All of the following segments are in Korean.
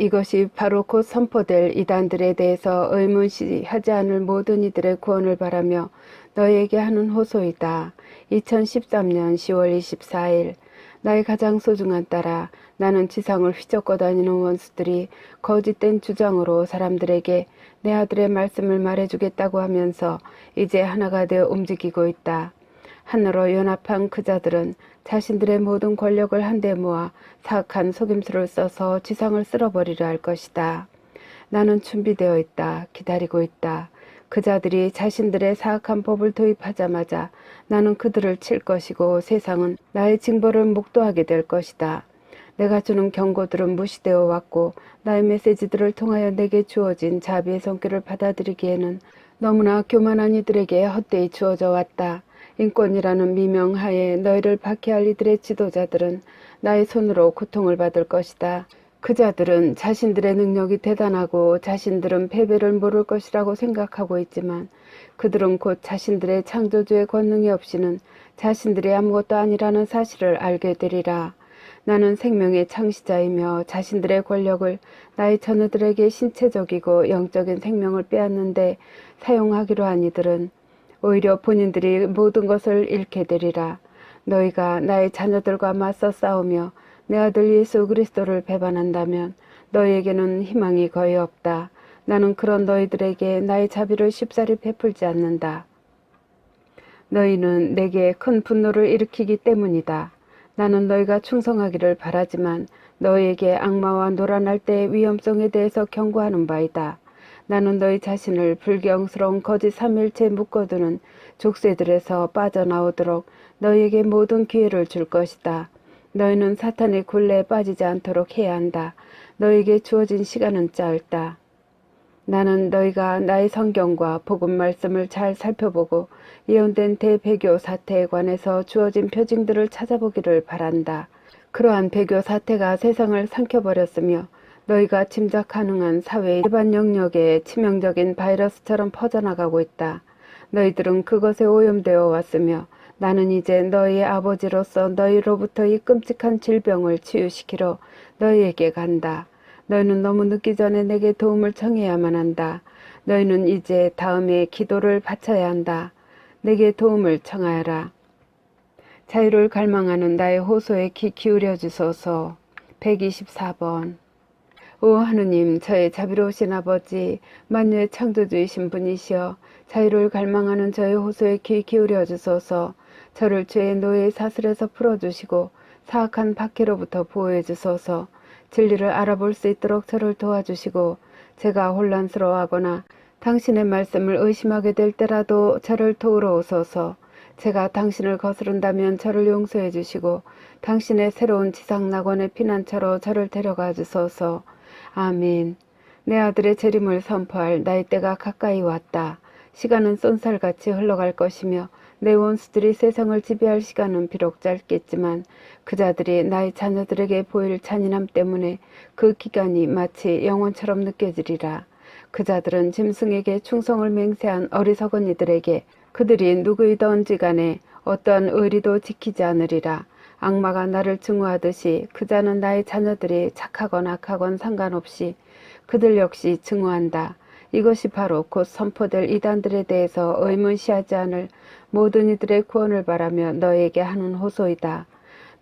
이것이 바로 곧 선포될 이단들에 대해서 의문시하지 않을 모든 이들의 구원을 바라며 너희에게 하는 호소이다. 2013년 10월 24일 나의 가장 소중한 딸아 나는 지상을 휘젓고 다니는 원수들이 거짓된 주장으로 사람들에게 내 아들의 말씀을 말해주겠다고 하면서 이제 하나가 되어 움직이고 있다. 하늘로 연합한 그 자들은 자신들의 모든 권력을 한데 모아 사악한 속임수를 써서 지상을 쓸어버리려 할 것이다. 나는 준비되어 있다. 기다리고 있다. 그 자들이 자신들의 사악한 법을 도입하자마자 나는 그들을 칠 것이고 세상은 나의 징벌을 목도하게 될 것이다. 내가 주는 경고들은 무시되어 왔고 나의 메시지들을 통하여 내게 주어진 자비의 성격을 받아들이기에는 너무나 교만한 이들에게 헛되이 주어져 왔다. 인권이라는 미명하에 너희를 박해할 이들의 지도자들은 나의 손으로 고통을 받을 것이다. 그 자들은 자신들의 능력이 대단하고 자신들은 패배를 모를 것이라고 생각하고 있지만 그들은 곧 자신들의 창조주의 권능이 없이는 자신들이 아무것도 아니라는 사실을 알게 되리라. 나는 생명의 창시자이며 자신들의 권력을 나의 자녀들에게 신체적이고 영적인 생명을 빼앗는데 사용하기로 한 이들은 오히려 본인들이 모든 것을 잃게 되리라. 너희가 나의 자녀들과 맞서 싸우며 내 아들 예수 그리스도를 배반한다면 너희에게는 희망이 거의 없다. 나는 그런 너희들에게 나의 자비를 쉽사리 베풀지 않는다. 너희는 내게 큰 분노를 일으키기 때문이다. 나는 너희가 충성하기를 바라지만 너희에게 악마와 놀아날 때의 위험성에 대해서 경고하는 바이다. 나는 너희 자신을 불경스러운 거짓 삼일체 묶어두는 족쇄들에서 빠져나오도록 너희에게 모든 기회를 줄 것이다. 너희는 사탄의 굴레에 빠지지 않도록 해야 한다. 너에게 주어진 시간은 짧다. 나는 너희가 나의 성경과 복음 말씀을 잘 살펴보고 예언된 대배교 사태에 관해서 주어진 표징들을 찾아보기를 바란다. 그러한 배교 사태가 세상을 삼켜버렸으며 너희가 짐작 가능한 사회의 일반 영역에 치명적인 바이러스처럼 퍼져나가고 있다. 너희들은 그것에 오염되어 왔으며 나는 이제 너희의 아버지로서 너희로부터 이 끔찍한 질병을 치유시키러 너희에게 간다. 너희는 너무 늦기 전에 내게 도움을 청해야만 한다. 너희는 이제 다음에 기도를 바쳐야 한다. 내게 도움을 청하여라. 자유를 갈망하는 나의 호소에 귀 기울여 주소서. 124번. 오 하느님 저의 자비로우신 아버지 만유의 창조주이신 분이시여 자유를 갈망하는 저의 호소에 귀 기울여 주소서. 저를 죄의 노예의 사슬에서 풀어주시고 사악한 박해로부터 보호해 주소서. 진리를 알아볼 수 있도록 저를 도와주시고 제가 혼란스러워하거나 당신의 말씀을 의심하게 될 때라도 저를 도우러 오소서. 제가 당신을 거스른다면 저를 용서해 주시고 당신의 새로운 지상 낙원의 피난처로 저를 데려가 주소서 아멘. 내 아들의 재림을 선포할 나의 때가 가까이 왔다. 시간은 쏜살같이 흘러갈 것이며 내 원수들이 세상을 지배할 시간은 비록 짧겠지만 그 자들이 나의 자녀들에게 보일 잔인함 때문에 그 기간이 마치 영원처럼 느껴지리라. 그 자들은 짐승에게 충성을 맹세한 어리석은 이들에게 그들이 누구이던지 간에 어떠한 의리도 지키지 않으리라. 악마가 나를 증오하듯이 그 자는 나의 자녀들이 착하건 악하건 상관없이 그들 역시 증오한다. 이것이 바로 곧 선포될 이단들에 대해서 의문시하지 않을 모든 이들의 구원을 바라며 너희에게 하는 호소이다.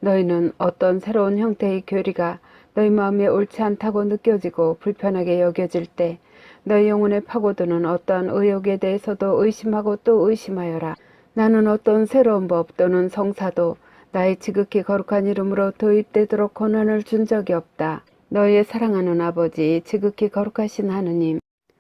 너희는 어떤 새로운 형태의 교리가 너희 마음에 옳지 않다고 느껴지고 불편하게 여겨질 때 너희 영혼에 파고드는 어떠한 의욕에 대해서도 의심하고 또 의심하여라. 나는 어떤 새로운 법 또는 성사도 나의 지극히 거룩한 이름으로 도입되도록 권한을 준 적이 없다. 너희의 사랑하는 아버지, 지극히 거룩하신 하느님,